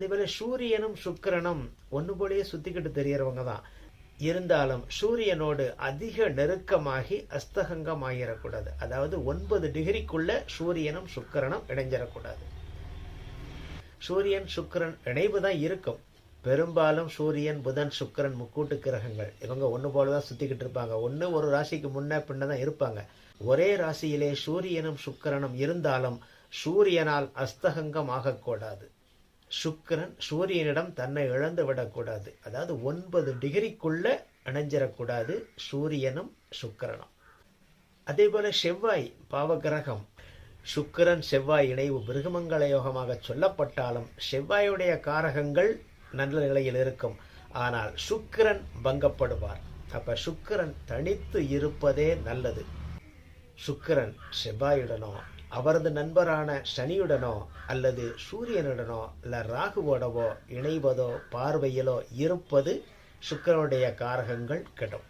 அதேபோல சூரியனும் சுக்கிரனும் ஒன்று போலயே சுத்திக்கிட்டு தெரியறவங்க தான். இருந்தாலும் சூரியனோடு அதிக நெருக்கமாகி அஸ்தகங்கம் ஆகிடக்கூடாது அதாவது ஒன்பது டிகிரிக்குள்ள சூரியனும் சுக்கிரனும் இணைஞ்சிடக்கூடாது சூரியன் சுக்கிரன் இணைவு தான் இருக்கும். பெரும்பாலும் சூரியன் புதன் சுக்கிரன் முக்கூட்டு கிரகங்கள். இவங்க ஒன்று போல தான் சுத்திக்கிட்டு இருப்பாங்க. ஒன்று ஒரு ராசிக்கு முன்ன பின்ன தான் இருப்பாங்க. ஒரே ராசியிலே சூரியனும் சுக்கிரனும் இருந்தாலும் சூரியனால் அஸ்தகங்கம் ஆகக்கூடாது சுக்கிரன் சூரியனிடம் தன்னை இழந்து விடக்கூடாது. அதாவது ஒன்பது டிகிரிக்குள்ள இணைஞ்சிடக்கூடாது சூரியனும் சுக்கிரனும். அதே போல செவ்வாய் பாவகிரகம். சுக்கிரன் செவ்வாய் இணைவு மிருகமங்கள யோகமாக சொல்லப்பட்டாலும் செவ்வாயுடைய காரகங்கள் நல்ல நிலையில் இருக்கும். ஆனால் சுக்கிரன் பங்கப்படுவார். அப்ப சுக்கிரன் தனித்து இருப்பதே நல்லது. சுக்கிரன் செவ்வாயுடனோ அவரது நண்பரான சனியுடனோ அல்லது சூரியனுடனோ இல்லை ராகுவோடவோ இணைவதோ பார்வையிலோ இருப்பது சுக்கரனுடைய காரகங்கள் கெடும்.